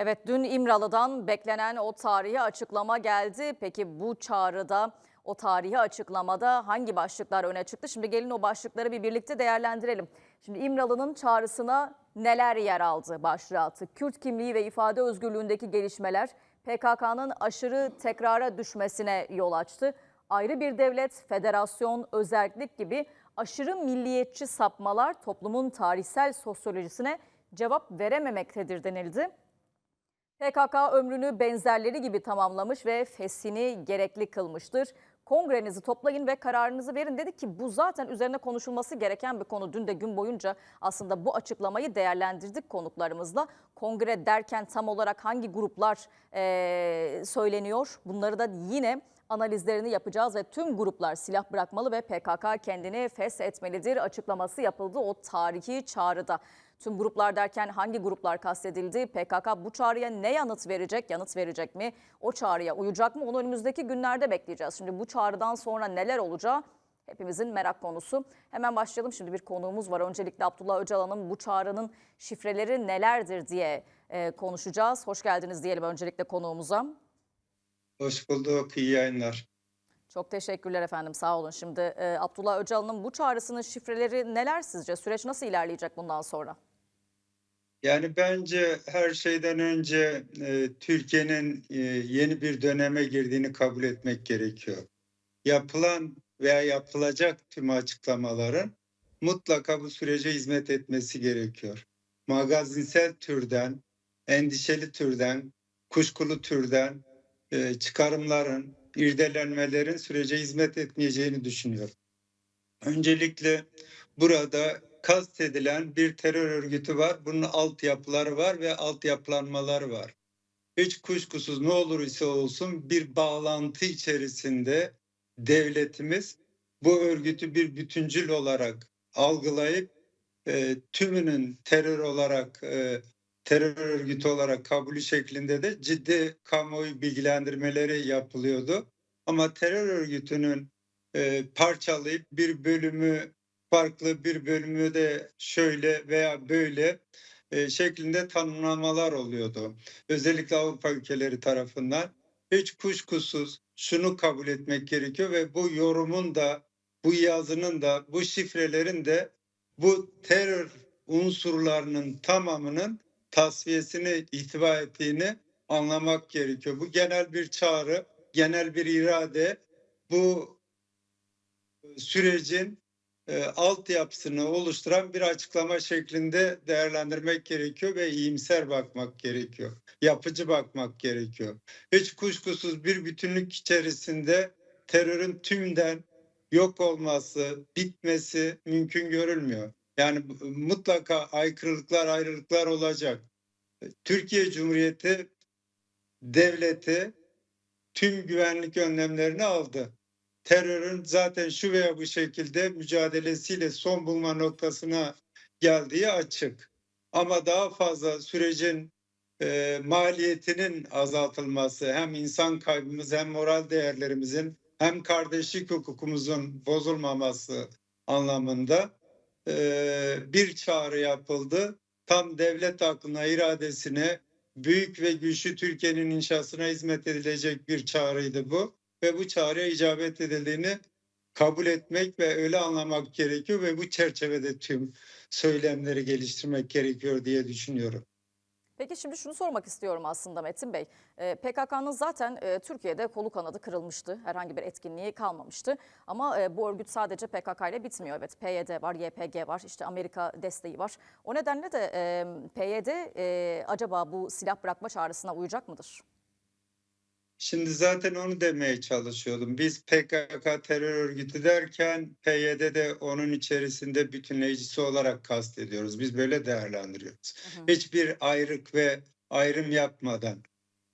Evet dün İmralı'dan beklenen o tarihi açıklama geldi. Peki bu çağrıda o tarihi açıklamada hangi başlıklar öne çıktı? Şimdi gelin o başlıkları bir birlikte değerlendirelim. Şimdi İmralı'nın çağrısına neler yer aldı başlığı altı? Kürt kimliği ve ifade özgürlüğündeki gelişmeler PKK'nın aşırı tekrara düşmesine yol açtı. Ayrı bir devlet, federasyon, özerklik gibi aşırı milliyetçi sapmalar toplumun tarihsel sosyolojisine cevap verememektedir denildi. PKK ömrünü benzerleri gibi tamamlamış ve feshini gerekli kılmıştır. Kongrenizi toplayın ve kararınızı verin dedi ki bu zaten üzerine konuşulması gereken bir konu. Dün de gün boyunca aslında bu açıklamayı değerlendirdik konuklarımızla. Kongre derken tam olarak hangi gruplar eee, söyleniyor bunları da yine analizlerini yapacağız ve tüm gruplar silah bırakmalı ve PKK kendini feshetmelidir açıklaması yapıldı o tarihi çağrıda. Tüm gruplar derken hangi gruplar kastedildi? PKK bu çağrıya ne yanıt verecek? Yanıt verecek mi? O çağrıya uyacak mı? Onu önümüzdeki günlerde bekleyeceğiz. Şimdi bu çağrıdan sonra neler olacağı hepimizin merak konusu. Hemen başlayalım. Şimdi bir konuğumuz var. Öncelikle Abdullah Öcalan'ın bu çağrının şifreleri nelerdir diye e, konuşacağız. Hoş geldiniz diyelim öncelikle konuğumuza. Hoş bulduk, iyi yayınlar. Çok teşekkürler efendim sağ olun. Şimdi e, Abdullah Öcalan'ın bu çağrısının şifreleri neler sizce? Süreç nasıl ilerleyecek bundan sonra? Yani bence her şeyden önce e, Türkiye'nin e, yeni bir döneme girdiğini kabul etmek gerekiyor. Yapılan veya yapılacak tüm açıklamaların mutlaka bu sürece hizmet etmesi gerekiyor. Magazinsel türden, endişeli türden, kuşkulu türden e, çıkarımların, irdelenmelerin sürece hizmet etmeyeceğini düşünüyorum. Öncelikle burada kastedilen bir terör örgütü var. Bunun altyapıları var ve altyapılanmaları var. Hiç kuşkusuz ne olur ise olsun bir bağlantı içerisinde devletimiz bu örgütü bir bütüncül olarak algılayıp e, tümünün terör olarak e, terör örgütü olarak kabulü şeklinde de ciddi kamuoyu bilgilendirmeleri yapılıyordu. Ama terör örgütünün e, parçalayıp bir bölümü farklı bir bölümü de şöyle veya böyle e, şeklinde tanımlamalar oluyordu. Özellikle Avrupa ülkeleri tarafından. Hiç kuşkusuz şunu kabul etmek gerekiyor ve bu yorumun da bu yazının da bu şifrelerin de bu terör unsurlarının tamamının tasfiyesini ihtiva ettiğini anlamak gerekiyor. Bu genel bir çağrı, genel bir irade. Bu sürecin e, altyapısını oluşturan bir açıklama şeklinde değerlendirmek gerekiyor ve iyimser bakmak gerekiyor. Yapıcı bakmak gerekiyor. Hiç kuşkusuz bir bütünlük içerisinde terörün tümden yok olması, bitmesi mümkün görülmüyor. Yani mutlaka aykırılıklar, ayrılıklar olacak. Türkiye Cumhuriyeti devleti tüm güvenlik önlemlerini aldı terörün zaten şu veya bu şekilde mücadelesiyle son bulma noktasına geldiği açık. Ama daha fazla sürecin e, maliyetinin azaltılması hem insan kaybımız hem moral değerlerimizin hem kardeşlik hukukumuzun bozulmaması anlamında e, bir çağrı yapıldı. Tam devlet aklına, iradesine, büyük ve güçlü Türkiye'nin inşasına hizmet edilecek bir çağrıydı bu ve bu çağrıya icabet edildiğini kabul etmek ve öyle anlamak gerekiyor ve bu çerçevede tüm söylemleri geliştirmek gerekiyor diye düşünüyorum. Peki şimdi şunu sormak istiyorum aslında Metin Bey. Ee, PKK'nın zaten e, Türkiye'de kolu kanadı kırılmıştı. Herhangi bir etkinliği kalmamıştı. Ama e, bu örgüt sadece PKK ile bitmiyor. Evet PYD var, YPG var, işte Amerika desteği var. O nedenle de e, PYD acaba bu silah bırakma çağrısına uyacak mıdır? Şimdi zaten onu demeye çalışıyordum. Biz PKK terör örgütü derken PYD de onun içerisinde bütünleyicisi olarak kastediyoruz. Biz böyle değerlendiriyoruz. Hı hı. Hiçbir ayrık ve ayrım yapmadan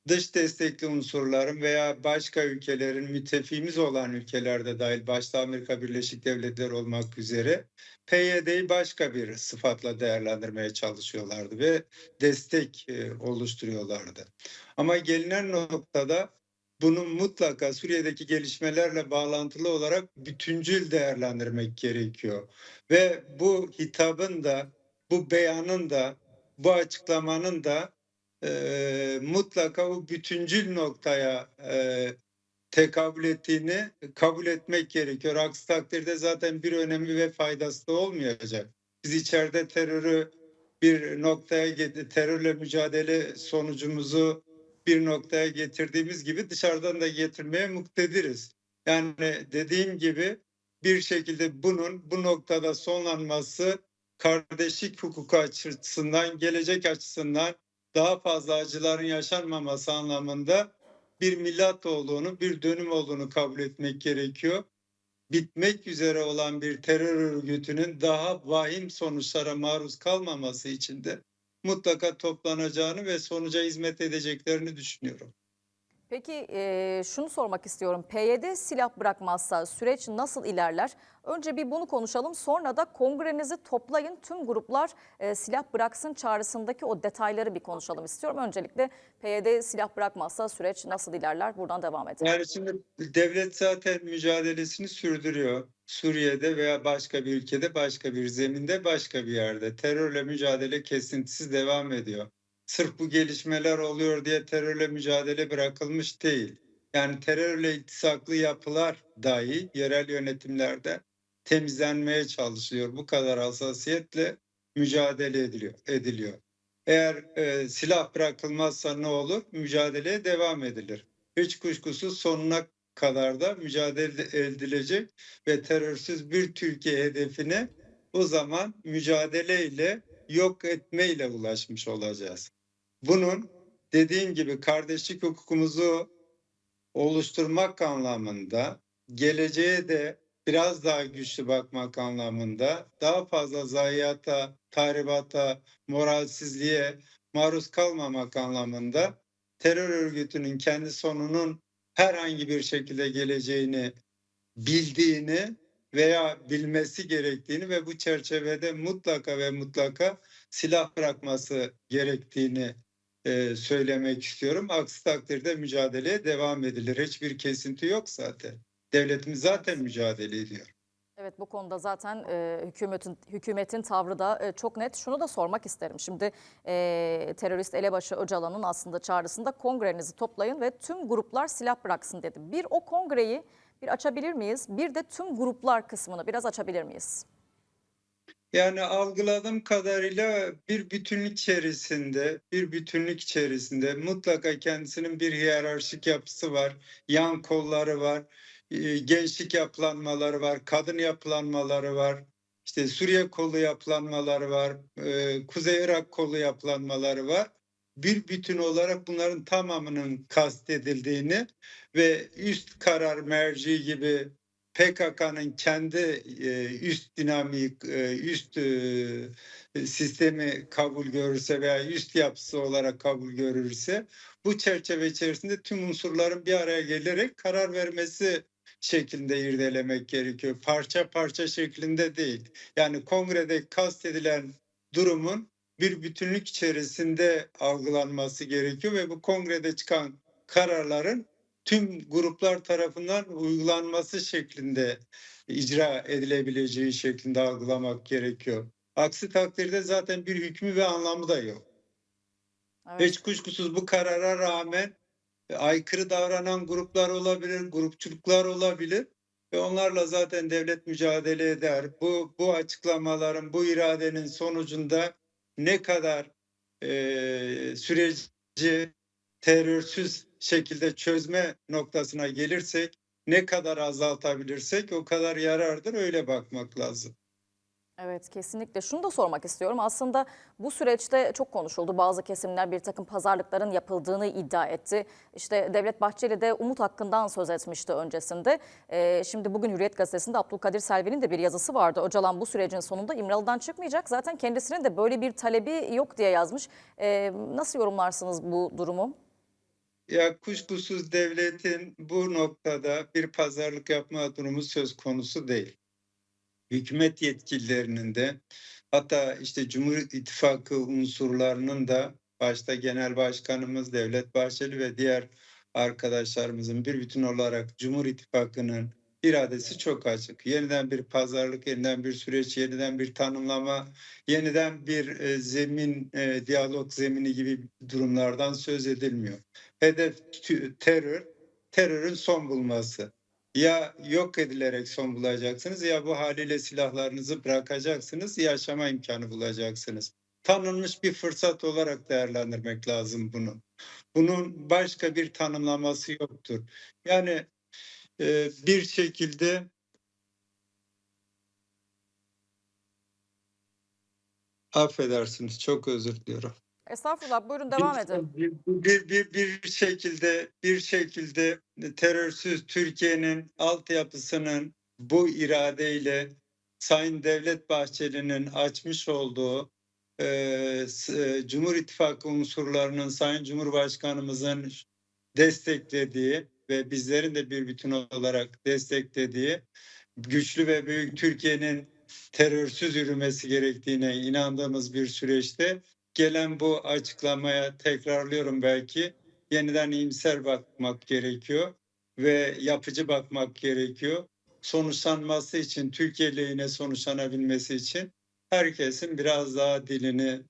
dış destekli unsurların veya başka ülkelerin müttefiğimiz olan ülkelerde dahil başta Amerika Birleşik Devletleri olmak üzere PYD'yi başka bir sıfatla değerlendirmeye çalışıyorlardı ve destek e, oluşturuyorlardı. Ama gelinen noktada bunun mutlaka Suriye'deki gelişmelerle bağlantılı olarak bütüncül değerlendirmek gerekiyor. Ve bu hitabın da, bu beyanın da, bu açıklamanın da e, mutlaka o bütüncül noktaya e, tekabül ettiğini kabul etmek gerekiyor. Aksi takdirde zaten bir önemi ve faydası da olmayacak. Biz içeride terörü bir noktaya get- terörle mücadele sonucumuzu bir noktaya getirdiğimiz gibi dışarıdan da getirmeye muktediriz. Yani dediğim gibi bir şekilde bunun bu noktada sonlanması kardeşlik hukuku açısından, gelecek açısından daha fazla acıların yaşanmaması anlamında bir millat olduğunu, bir dönüm olduğunu kabul etmek gerekiyor. Bitmek üzere olan bir terör örgütünün daha vahim sonuçlara maruz kalmaması için de mutlaka toplanacağını ve sonuca hizmet edeceklerini düşünüyorum. Peki e, şunu sormak istiyorum. PYD silah bırakmazsa süreç nasıl ilerler? Önce bir bunu konuşalım. Sonra da kongrenizi toplayın tüm gruplar e, silah bıraksın çağrısındaki o detayları bir konuşalım istiyorum. Öncelikle PYD silah bırakmazsa süreç nasıl ilerler? Buradan devam edelim. Yani şimdi devlet zaten mücadelesini sürdürüyor. Suriye'de veya başka bir ülkede, başka bir zeminde, başka bir yerde. Terörle mücadele kesintisiz devam ediyor. Sırf bu gelişmeler oluyor diye terörle mücadele bırakılmış değil. Yani terörle iltisaklı yapılar dahi yerel yönetimlerde temizlenmeye çalışıyor. Bu kadar hassasiyetle mücadele ediliyor. ediliyor. Eğer e, silah bırakılmazsa ne olur? Mücadeleye devam edilir hiç kuşkusuz sonuna kadar da mücadele edilecek ve terörsüz bir Türkiye hedefine o zaman mücadeleyle yok etmeyle ulaşmış olacağız. Bunun dediğim gibi kardeşlik hukukumuzu oluşturmak anlamında geleceğe de biraz daha güçlü bakmak anlamında daha fazla zayiata, tahribata, moralsizliğe maruz kalmamak anlamında terör örgütünün kendi sonunun herhangi bir şekilde geleceğini bildiğini veya bilmesi gerektiğini ve bu çerçevede mutlaka ve mutlaka silah bırakması gerektiğini e, söylemek istiyorum. Aksi takdirde mücadeleye devam edilir. Hiçbir kesinti yok zaten. Devletimiz zaten mücadele ediyor. Evet bu konuda zaten e, hükümetin hükümetin tavrı da e, çok net. Şunu da sormak isterim. Şimdi e, terörist elebaşı Öcalan'ın aslında çağrısında kongrenizi toplayın ve tüm gruplar silah bıraksın dedi. Bir o kongreyi bir açabilir miyiz? Bir de tüm gruplar kısmını biraz açabilir miyiz? Yani algıladığım kadarıyla bir bütünlük içerisinde, bir bütünlük içerisinde mutlaka kendisinin bir hiyerarşik yapısı var, yan kolları var, e, gençlik yapılanmaları var, kadın yapılanmaları var, işte Suriye kolu yapılanmaları var, e, Kuzey Irak kolu yapılanmaları var. Bir bütün olarak bunların tamamının kastedildiğini ve üst karar merci gibi PKK'nın kendi e, üst dinamik, e, üst e, sistemi kabul görürse veya üst yapısı olarak kabul görürse bu çerçeve içerisinde tüm unsurların bir araya gelerek karar vermesi şeklinde irdelemek gerekiyor. Parça parça şeklinde değil. Yani kongrede kastedilen durumun bir bütünlük içerisinde algılanması gerekiyor ve bu kongrede çıkan kararların tüm gruplar tarafından uygulanması şeklinde icra edilebileceği şeklinde algılamak gerekiyor. Aksi takdirde zaten bir hükmü ve anlamı da yok. Evet. Hiç kuşkusuz bu karara rağmen aykırı davranan gruplar olabilir, grupçuluklar olabilir ve onlarla zaten devlet mücadele eder. Bu bu açıklamaların, bu iradenin sonucunda ne kadar e, süreci terörsüz şekilde çözme noktasına gelirsek, ne kadar azaltabilirsek o kadar yarardır. Öyle bakmak lazım. Evet kesinlikle. Şunu da sormak istiyorum. Aslında bu süreçte çok konuşuldu. Bazı kesimler bir takım pazarlıkların yapıldığını iddia etti. İşte Devlet Bahçeli de umut hakkından söz etmişti öncesinde. Ee, şimdi bugün Hürriyet Gazetesi'nde Abdülkadir Selvi'nin de bir yazısı vardı. Öcalan bu sürecin sonunda İmralı'dan çıkmayacak. Zaten kendisinin de böyle bir talebi yok diye yazmış. Ee, nasıl yorumlarsınız bu durumu? Ya kuşkusuz devletin bu noktada bir pazarlık yapma durumu söz konusu değil. Hükümet yetkililerinin de hatta işte Cumhur İttifakı unsurlarının da başta Genel Başkanımız Devlet Bahçeli ve diğer arkadaşlarımızın bir bütün olarak Cumhur İttifakı'nın iradesi çok açık. Yeniden bir pazarlık, yeniden bir süreç, yeniden bir tanımlama, yeniden bir e, zemin, e, diyalog zemini gibi durumlardan söz edilmiyor. Hedef terör, terörün son bulması. Ya yok edilerek son bulacaksınız ya bu haliyle silahlarınızı bırakacaksınız, yaşama imkanı bulacaksınız. Tanınmış bir fırsat olarak değerlendirmek lazım bunu. Bunun başka bir tanımlaması yoktur. Yani e, bir şekilde affedersiniz çok özür diliyorum. Estağfurullah buyurun devam edin. Bir, bir, bir, bir şekilde bir şekilde terörsüz Türkiye'nin altyapısının bu iradeyle Sayın Devlet Bahçeli'nin açmış olduğu e, e, Cumhur İttifakı unsurlarının Sayın Cumhurbaşkanımızın desteklediği ve bizlerin de bir bütün olarak desteklediği güçlü ve büyük Türkiye'nin terörsüz yürümesi gerektiğine inandığımız bir süreçte gelen bu açıklamaya tekrarlıyorum belki yeniden iyimser bakmak gerekiyor ve yapıcı bakmak gerekiyor. Sonuçlanması için Türkiye lehine sonuçlanabilmesi için herkesin biraz daha dilini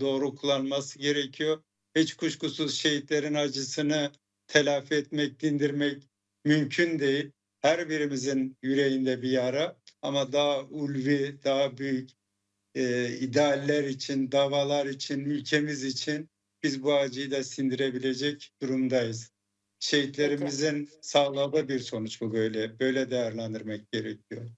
doğru kullanması gerekiyor. Hiç kuşkusuz şehitlerin acısını telafi etmek, dindirmek mümkün değil. Her birimizin yüreğinde bir yara ama daha ulvi, daha büyük e, idealler için, davalar için, ülkemiz için biz bu acıyı da sindirebilecek durumdayız. Şehitlerimizin sağladığı bir sonuç bu böyle. Böyle değerlendirmek gerekiyor.